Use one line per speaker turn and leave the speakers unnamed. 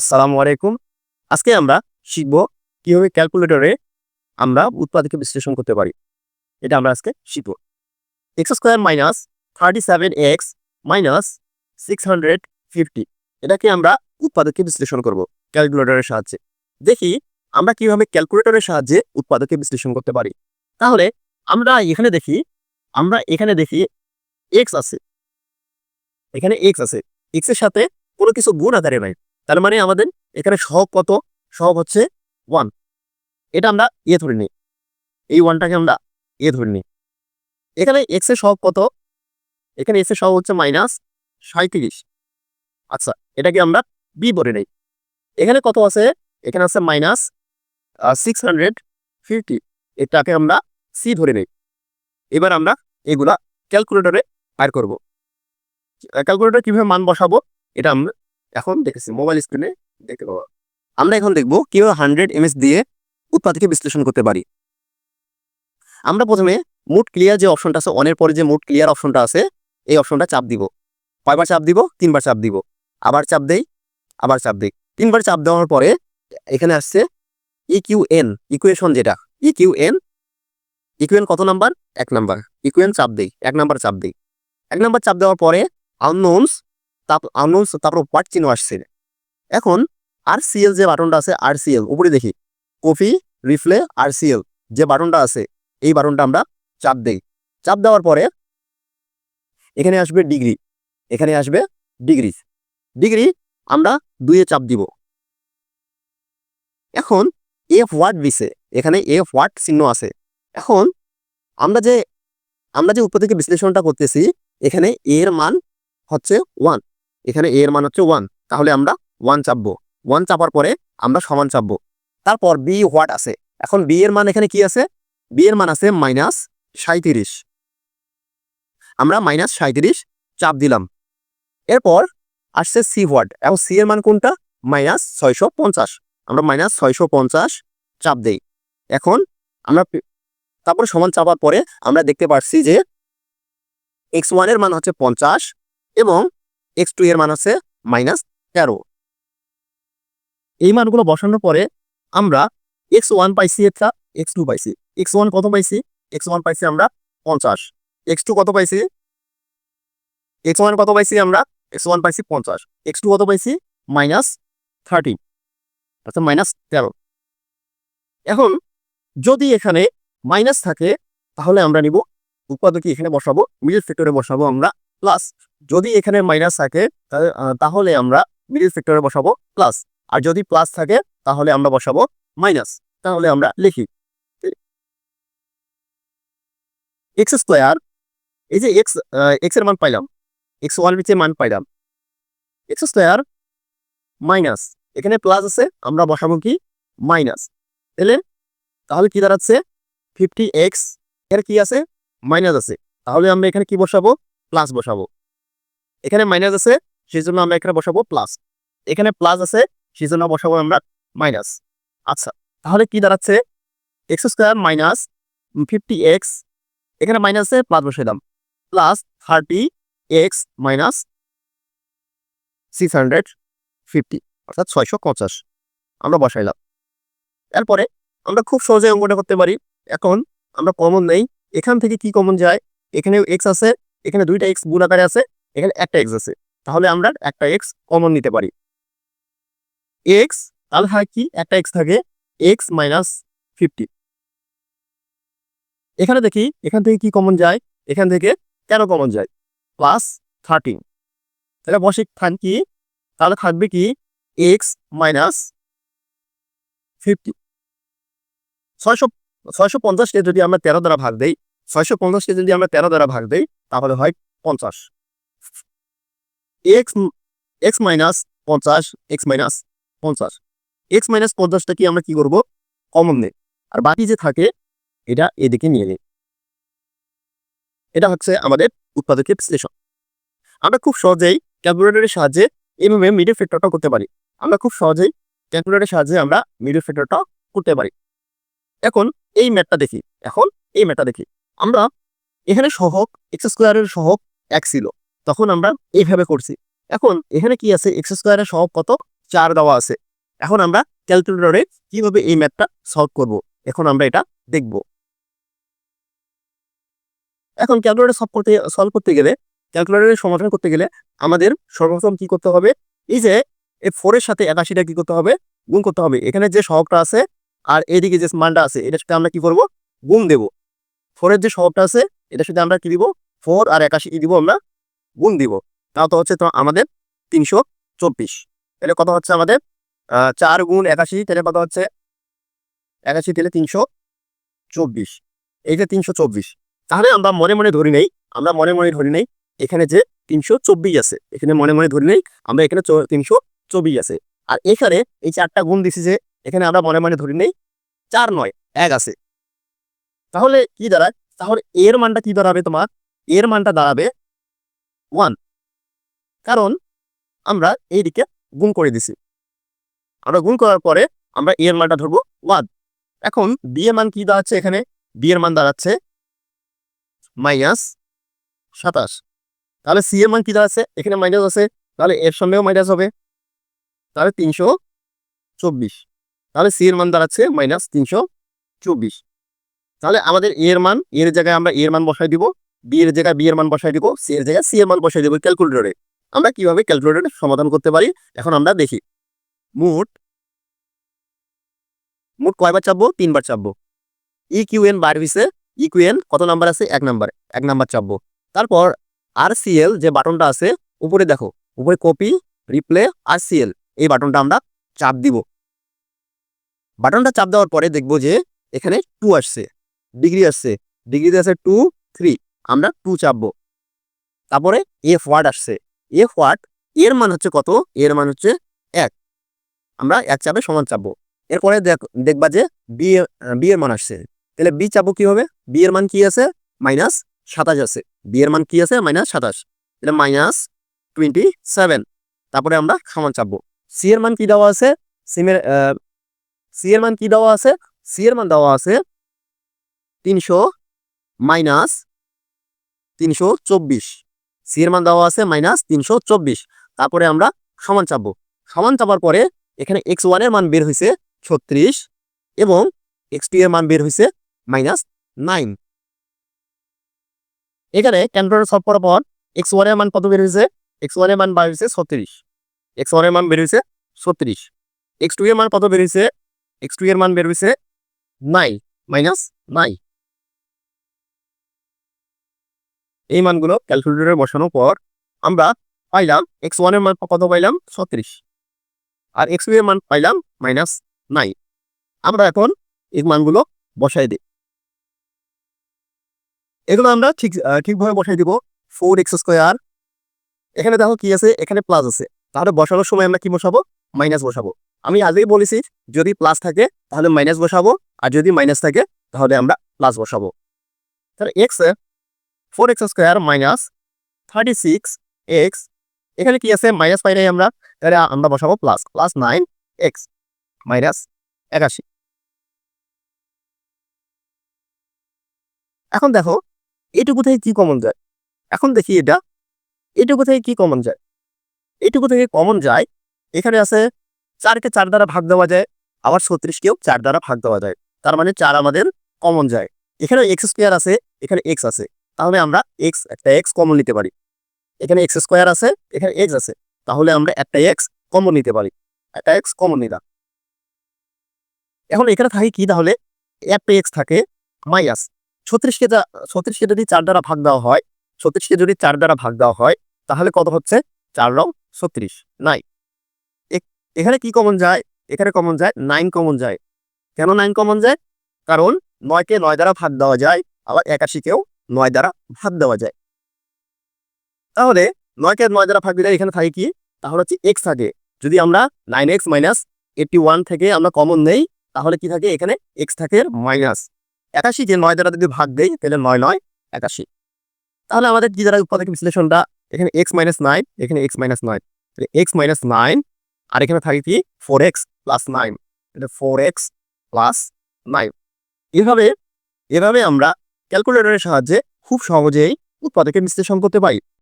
আসসালামু আলাইকুম। আজকে আমরা শিখব কীভাবে ক্যালকুলেটরে আমরা উৎপাদকে বিশ্লেষণ করতে পারি। এটা আমরা আজকে শিখব। X square minus thirty seven x minus six hundred fifty এটাকে আমরা উৎপাদকে বিশ্লেষণ করব ক্যালকুলেটরের সাহায্যে। দেখি আমরা কীভাবে ক্যালকুলেটরের সাহায্যে উৎপাদকে বিশ্লেষণ করতে পারি। তাহলে আমরা এখানে দেখি, আমরা এখানে দেখি এক্স আছে। এখানে এক্স আছে। এক্সের সাথে কোনো কিছু গুণ আকারে নাই। তার মানে আমাদের এখানে সহগ কত? সহগ হচ্ছে ওয়ান এটা আমরা এ ধরে নিই। এই ওয়ানটাকে আমরা এ ধরে নিই। এখানে এক্সের সহগ কত? এখানে এক্সের সহগ হচ্ছে মাইনাস সাঁত্রিশ আচ্ছা এটাকে আমরা বি বলে নেই। এখানে কত আছে? এখানে আছে মাইনাস সিক্স হান্ড্রেড ফিফটি এটাকে আমরা সি ধরে নেই। এবার আমরা এগুলা ক্যালকুলেটরে বের করব। ক্যালকুলেটর কীভাবে মান বসাবো? এটা আমরা এখন দেখেছি মোবাইল স্ক্রিনে দেখতে পাবো আমরা এখন দেখব কীভাবে হান্ড্রেড এমএস দিয়ে উৎপাদকে বিশ্লেষণ করতে পারি। আমরা প্রথমে মুড ক্লিয়ার যে অপশনটা আছে অনের পরে যে মুড ক্লিয়ার অপশনটা আছে, এই অপশনটা চাপ দিব। কয়বার চাপ দিব? তিনবার চাপ দিব। আবার চাপ দেই, আবার চাপ দেই। তিনবার চাপ দেওয়ার পরে এখানে আসছে ই কিউ এন ইকুয়েশন যেটা। ই কিউ এন ইকুয়েন কত নাম্বার? এক নাম্বার। ইকুয়েন চাপ দেই, এক নাম্বার চাপ দেই। এক নাম্বার চাপ দেওয়ার পরে আননোনস আননোনস তারপর হোয়াট চিহ্ন আসছে। এখন আর সিএল যে বাটনটা আছে আর সিএল উপরে দেখি। কফি রিফ্লে আর সিএল যে বাটনটা আছে, এই বাটনটা আমরা চাপ দেই। চাপ দেওয়ার পরে এখানে আসবে ডিগ্রি। এখানে আসবে ডিগ্রি। ডিগ্রি আমরা দুইয়ে চাপ দিব। এখন এফ ওয়াট দিছে। এখানে এফ ওয়াট চিহ্ন আছে। এখন আমরা যে আমরা যে উপর থেকে বিশ্লেষণটা করতেছি, এখানে এর মান হচ্ছে ওয়ান এখানে এ এর মান হচ্ছে ওয়ান তাহলে আমরা ওয়ান চাপবো। ওয়ান চাপার পরে আমরা সমান চাপবো। তারপর বি হোয়াট আছে? এখন বি এর মান এখানে কি আছে? বি এর মান আছে মাইনাস সাঁত্রিশ আমরা মাইনাস সাঁত্রিশ চাপ দিলাম। এরপর আসছে সি হোয়াট এবং সি এর মান কোনটা? মাইনাস ছয়শো পঞ্চাশ। আমরা মাইনাস ছয়শো পঞ্চাশ চাপ দেই। এখন আমরা তারপর সমান চাপার পরে আমরা দেখতে পাচ্ছি যে এক্স ওয়ানের মান হচ্ছে পঞ্চাশ, এবং এক্স টু এর মান আছে মাইনাস তেরো। এই মানগুলো বসানোর পরে আমরা এক্স ওয়ান পাইছি একটা, এক্স টু পাইছি। এক্স ওয়ান কত পাইছি? এক্স ওয়ান পাইছি আমরা পঞ্চাশ। এক্স টু কত পাইছি? এক্স ওয়ান কত পাইছি আমরা? এক্স ওয়ান পাইছি পঞ্চাশ। এক্স টু কত পাইছি? Minus thirty. অর্থাৎ মাইনাস তেরো। এখন যদি এখানে মাইনাস থাকে, তাহলে আমরা নিব উৎপাদকে এখানে বসাবো, মিডল ফ্যাক্টরে বসাবো আমরা প্লাস যদি এখানে মাইনাস থাকে তাহলে আমরা মিডল ফ্যাক্টরে বসাবো প্লাস আর যদি প্লাস থাকে, তাহলে আমরা বসাবো মাইনাস তাহলে আমরা লিখি। এক্স স্কোয়ার এই যে এক্স এক্সের মান পাইলাম। এক্স ওয়ান নিচে মান পাইলাম। এক্স স্কোয়ার মাইনাস এখানে প্লাস আছে, আমরা বসাবো কি? মাইনাস তাহলে তাহলে কি দাঁড়াচ্ছে? ফিফটি এক্সের কি আছে? মাইনাস আছে। তাহলে আমরা এখানে কি বসাবো? প্লাস বসাবো। এখানে মাইনাস আছে সেই জন্য আমরা এখানে বসাবো প্লাস এখানে প্লাস আছে সেই জন্য বসাবো আমরা মাইনাস আচ্ছা তাহলে কি দাঁড়াচ্ছে? X square minus fifty x এখানে মাইনাস আছে প্লাস বসে দাম plus thirty x minus six hundred fifty অর্থাৎ ছয়শো পঞ্চাশ। আমরা বসাইলাম এরপরে আমরা খুব সহজে অঙ্কটা করতে পারি। এখন আমরা কমন নেই। এখান থেকে কি কমন যায়? এখানে এক্স আছে এখানে দুইটা এক্স গুণ আকারে আছে, এখানে একটা এক্স আছে। তাহলে আমরা একটা এক্স কমন নিতে পারি। এক্স তাহলে হয় কি? একটা এক্স থাকে এক্স মাইনাস ফিফটি এখানে দেখি, এখান থেকে কি কমন যায়? এখান থেকে কেন কমন যায়? প্লাস থার্টিন তাহলে বসে খান কি? তাহলে থাকবে কি? এক্স মাইনাস ফিফটি ছয়শো ছয়শো পঞ্চাশকে যদি আমরা তেরো দ্বারা ভাগ দেই ছয়শো পঞ্চাশকে যদি আমরা তেরো দ্বারা ভাগ দেই, তাহলে হয় পঞ্চাশ। এক্স এক্স মাইনাস পঞ্চাশ, এক্স মাইনাস পঞ্চাশ। এক্স মাইনাস পঞ্চাশটা কি আমরা কি করব? কমন নেই। আর বাকি যে থাকে, এটা এদিকে নিয়ে নিই। এটা হচ্ছে আমাদের উৎপাদকের বিশ্লেষণ। আমরা খুব সহজেই ক্যালকুলেটরের সাহায্যে এইভাবে মিডিল ফ্যাক্টরটা করতে পারি। আমরা খুব সহজেই ক্যালকুলেটরের সাহায্যে আমরা মিডিল ফ্যাক্টরটা করতে পারি। এখন এই ম্যাটটা দেখি। এখন এই ম্যাটটা দেখি। আমরা এখানে সহক এক্স স্কোয়ারের সহক এক ছিল। তখন আমরা এইভাবে করছি। এখন এখানে কি আছে? এক্স স্কোয়ারের সহক কত? চার দেওয়া আছে। এখন আমরা ক্যালকুলেটরে কীভাবে এই ম্যাথটা সলভ করব? এখন আমরা এটা দেখব। এখন ক্যালকুলেটর সলভ করতে সলভ করতে গেলে ক্যালকুলেটরের সমাধান করতে গেলে আমাদের সর্বপ্রথম কি করতে হবে? এই যে, এই ফোরের সাথে একাশিটা কি করতে হবে? গুণ করতে হবে। এখানে যে সহকটা আছে আর এদিকে যে মানটা আছে সাথে আমরা কি করব? গুণ দেব। ফোরের যে সহগটা আছে এটার সাথে আমরা কি দিব? ফোর আর একাশি কি দিব আমরা গুণ দিব। তাও তো হচ্ছে তো আমাদের তিনশো চব্বিশ। তাহলে কত হচ্ছে আমাদের? চার গুণ একাশি, তাহলে কত হচ্ছে? একাশি তাহলে তিনশো চব্বিশ। এই যে তিনশো চব্বিশ। তাহলে আমরা মনে মনে ধরি নেই, আমরা মনে মনে ধরি নেই, এখানে যে তিনশো চব্বিশ আছে, এখানে মনে মনে ধরি নেই, আমরা এখানে তিনশো চব্বিশ আছে। আর এখানে এই চারটা গুণ দিছি যে, এখানে আমরা মনে মনে ধরি নেই, চার নয়, এক আছে। তাহলে কি দাঁড়ায়? তাহলে এর মানটা কি দাঁড়াবে তোমার? এর মানটা দাঁড়াবে ওয়ান কারণ আমরা এই দিকে গুণ করে দিছি। আমরা গুণ করার পরে আমরা এর মানটা ধরবো ওয়ান এখন বি এর মান কি দাঁড়াচ্ছে এখানে? বি এর মান দাঁড়াচ্ছে মাইনাস সাতাশ। তাহলে সি এর মান কি দাঁড়াচ্ছে? এখানে মাইনাস আছে। তাহলে এর সঙ্গেও মাইনাস হবে। তাহলে তিনশো চব্বিশ। তাহলে সি এর মান দাঁড়াচ্ছে মাইনাস তিনশো চব্বিশ। তাহলে আমাদের এর মান এর জায়গায় আমরা এর মান বসাই দিব বি এর জায়গায় বি এর মান বসাই দিব সি এর জায়গায় সি এর মান বসাই দিব ক্যালকুলেটরে আমরা কীভাবে ক্যালকুলেটরে সমাধান করতে পারি? এখন আমরা দেখি। মোট মোট কয়বার চাপবো? তিনবার চাপবো। ই কিউ এন বার হইছে ই কিউ এন কত নাম্বার আছে? এক নাম্বার এক নাম্বার চাপবো। তারপর আর সিএল যে বাটনটা আছে, উপরে দেখো, উপরে কপি রিপ্লে আর সিএল এই বাটনটা আমরা চাপ দিব। বাটনটা চাপ দেওয়ার পরে দেখব যে এখানে টু আসছে। ডিগ্রি আসছে, ডিগ্রিতে আছে টু থ্রি আমরা টু চাপবো। তারপরে এফ ওয়ার্ড আসছে এফ ওয়ার্ড এর মান হচ্ছে কত? এর মান হচ্ছে এক। আমরা এক চাপে সমান চাপবো। এরপরে দেখ- দেখবা যে বি বি এর মান আসছে। তাহলে বি চাপবো কি হবে বি এর মান কি আছে? মাইনাস সাতাশ আছে। বি এর মান কি আছে? মাইনাস সাতাশ। তাহলে মাইনাস টোয়েন্টি সেভেন তারপরে আমরা সমান চাপবো। সি এর মান কি দেওয়া আছে? সিমের সি এর মান কি দেওয়া আছে? সি এর মান দেওয়া আছে তিনশো মাইনাস তিনশো চব্বিশ। সি এর মান দেওয়া আছে মাইনাস তিনশো চব্বিশ। তারপরে আমরা সমান চাপবো। সমান চাপার পরে এখানে এক্স ওয়ানের মান বের হয়েছে ছত্রিশ এবং এক্স টু এর মান বের হয়েছে মাইনাস নাইন। এখানে ক্যালকুলেটর সলভ করার পর এক্স ওয়ানের মান কত বের হয়েছে এক্স ওয়ানের মান বের হয়েছে ছত্রিশ। এক্স ওয়ানের মান বের হয়েছে ছত্রিশ। এক্স টু এর মান কত বের হয়েছে এক্স টু এর মান বের হয়েছে নাইন, মাইনাস নাইন। এই মানগুলো ক্যালকুলেটরে বসানোর পর আমরা পাইলাম এক্স ওয়ানের মান কত পাইলাম? ছত্রিশ। আর এক্সের মান পাইলাম মাইনাস নাইন আমরা এখন এই মানগুলো বসাই দিই। এগুলো আমরা ঠিক ঠিকভাবে বসাই দিব ফোর এক্স স্কোয়ার এখানে দেখো কি আছে? এখানে প্লাস আছে। তাহলে বসানোর সময় আমরা কি বসাবো? মাইনাস বসাবো। আমি আগেই বলেছি, যদি প্লাস থাকে তাহলে মাইনাস বসাবো, আর যদি মাইনাস থাকে তাহলে আমরা প্লাস বসাবো। তাহলে x four x square minus thirty six x এখানে কি আছে? মাইনাস পাই নাই আমরা। তাহলে আমরা বসাবো plus plus nine x minus একাশি। এখন দেখো, এটুকু থেকে কি কমন যায়? এখন দেখি এটা। এটুকু থেকে কি কমন যায়? এটুকু থেকে কমন যায়, এখানে আছে চারকে চার দ্বারা ভাগ দেওয়া যায়, আবার ছত্রিশকেও চার দ্বারা ভাগ দেওয়া যায়। তার মানে চার আমাদের কমন যায়। এখানে এক্স স্কোয়ার আছে, এখানে এক্স আছে। তাহলে আমরা এক্স একটা এক্স কমন নিতে পারি। এখানে এক্স স্কোয়ার আছে, এখানে এক্স আছে। তাহলে আমরা একটা এক্স কমন নিতে পারি। একটা এক্স কমন নিলাম। এখন এখানে থাকে কি? তাহলে একটা এক্স থাকে মাইনাস ছত্রিশকে যা, ছত্রিশকে যদি চার দ্বারা ভাগ দেওয়া হয়, ছত্রিশকে যদি চার দ্বারা ভাগ দেওয়া হয়, তাহলে কত হচ্ছে? চার রং ছত্রিশ। নাই এখানে কি কমন যায়? এখানে কমন যায় নাইন কমন যায়। কেন নাইন কমন যায়? কারণ নয়কে নয় দ্বারা ভাগ দেওয়া যায়, আবার একাশিকেও নয় দ্বারা ভাগ দেওয়া যায়। তাহলে নয়কে নয় দ্বারা ভাগ দিলে এখানে থাকে কি? তাহলে হচ্ছে এক্স থাকে। যদি আমরা nine x minus eighty one থেকে আমরা কমন নেই, তাহলে কি থাকে? এখানে এক্স থাকে মাইনাস একাশি যে নয় দ্বারা যদি ভাগ দেই, তাহলে নয় নয় একাশি। তাহলে আমাদের কি দ্বারা উৎপাদক বিশ্লেষণটা? এখানে এক্স মাইনাস নাইন এখানে x minus nine x minus nine আর এখানে থাকে কি? ফোর এক্স প্লাস নাইন এটা ফোর এক্স প্লাস নাইন এভাবে এভাবে আমরা ক্যালকুলেটরের সাহায্যে খুব সহজেই উৎপাদকের বিশ্লেষণ করতে পারি।